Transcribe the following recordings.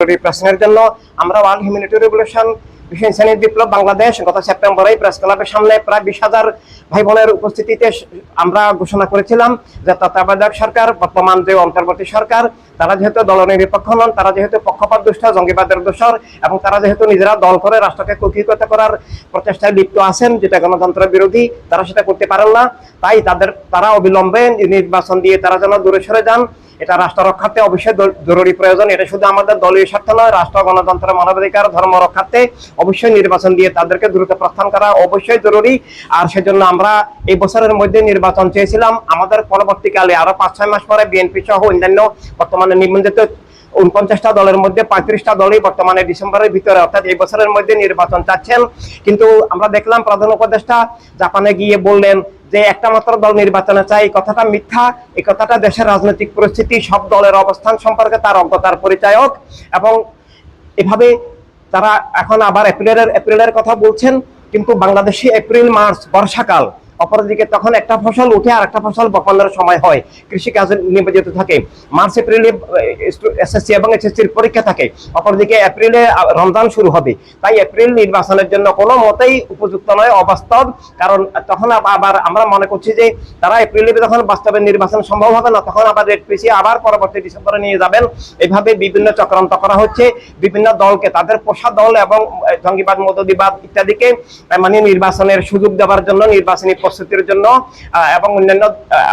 এই প্রশ্নের জন্য আমরা ওয়ার্ল্ড হিউম্যানিটি রেভলিউশন বিশ্ব ইনসানি বিপ্লব বাংলাদেশ গত সেপ্টেম্বরে প্রেস ক্লাবের সামনে প্রায় বিশ হাজার ভাই বোনের উপস্থিতিতে আমরা ঘোষণা করেছিলাম যে তত্ত্বাবধায়ক সরকার, বর্তমান যে অন্তর্বর্তী সরকার, তারা যেহেতু নন, তারা যেহেতু পক্ষপাত দুষ্ট, জঙ্গিবাদের দোষর এবং তারা যেহেতু নিজেরা দল করে রাষ্ট্রকে করার প্রচেষ্টায় লিপ্ত আছেন, যেটা গণতন্ত্র বিরোধী, তারা সেটা করতে পারেন না। তাই তাদের, তারা অবিলম্বে নির্বাচন দিয়ে তারা যেন দূরে সরে যান। এটা রাষ্ট্র রক্ষার্থে অবশ্যই জরুরি প্রয়োজন। এটা শুধু আমাদের দলীয় স্বার্থ নয়, রাষ্ট্র গণতন্ত্র মানবাধিকার, ধর্ম রক্ষার্থে অবশ্যই নির্বাচন দিয়ে তাদেরকে দ্রুত প্রস্থান করা অবশ্যই জরুরি। আর সেজন্য আমরা এই বছরের মধ্যে নির্বাচন চেয়েছিলাম। আমাদের পরবর্তীকালে আরও পাঁচ, ছয় মাস পরে বিএনপি সহ অন্যান্য বর্তমানে নিবন্ধিত উনপঞ্চাশটা দলের মধ্যে পঁয়ত্রিশটা দলই বর্তমানে ডিসেম্বরের ভিতরে, অর্থাৎ এই বছরের মধ্যে নির্বাচন চাচ্ছেন। কিন্তু আমরা দেখলাম প্রধান উপদেষ্টা জাপানে গিয়ে বললেন যে একটা মাত্র দল নির্বাচনে চাই এই কথাটা মিথ্যা, এই কথাটা দেশের রাজনৈতিক পরিস্থিতি, সব দলের অবস্থান সম্পর্কে তার অজ্ঞতার পরিচায়ক এবং এভাবে তারা এখন আবার এপ্রিলের এপ্রিলের কথা বলছেন, কিন্তু বাংলাদেশে এপ্রিল মার্চ বর্ষাকাল অপরদিকে তখন একটা ফসল উঠে আর একটা ফসল বপনের সময় হয়। কৃষি কাজে নিবেদিত থাকে। মার্চ, এপ্রিলে এসএসসি এবং এসএসসির পরীক্ষা থাকে। অপরদিকে এপ্রিলে রমজান শুরু হবে। তাই এপ্রিল নির্বাচনের জন্য কোনো মতেই উপযুক্ত নয়, অবাস্তব। কারণ তখন আবার আমরা মনে করছি যে, তারা এপ্রিলে যখন বাস্তবে নির্বাচন সম্ভব হবে না, তখন আবার রেড পিছিয়ে আবার পরবর্তী ডিসেম্বরে নিয়ে যাবেন। এইভাবে বিভিন্ন চক্রান্ত করা হচ্ছে। বিভিন্ন দলকে, তাদের পোষা দল এবং জঙ্গিবাদ মতদিবাদ ইত্যাদিকে মানে নির্বাচনের সুযোগ দেওয়ার জন্য নির্বাচনী প্রস্তুতির জন্য এবং অন্যান্য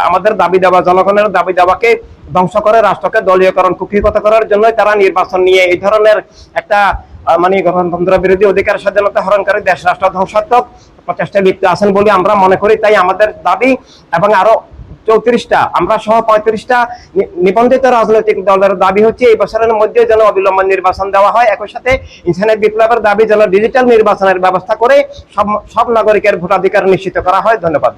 আমাদের দাবি দেওয়া, জনগণের দাবি দেওয়াকে ধ্বংস করে রাষ্ট্রকে দলীয়করণ, কুক্ষিগত করার জন্যই তারা নির্বাচন নিয়ে এই ধরনের একটা মানে গণতন্ত্র বিরোধী অধিকার স্বাধীনতা হরণকারী দেশ, রাষ্ট্র ধ্বংসাত্মক প্রচেষ্টায় লিপ্ত আছেন বলে আমরা মনে করি। তাই আমাদের দাবি এবং আরও চৌত্রিশটা। আমরা সহ পঁয়ত্রিশটা নিবন্ধিত রাজনৈতিক দলের দাবি হচ্ছে, এই বছরের মধ্যে যেন অবিলম্বে নির্বাচন দেওয়া হয়। একই সাথে ইনসানের বিপ্লবের দাবি, যেন ডিজিটাল নির্বাচনের ব্যবস্থা করে সব সব নাগরিকের ভোটাধিকার নিশ্চিত করা হয়। ধন্যবাদ।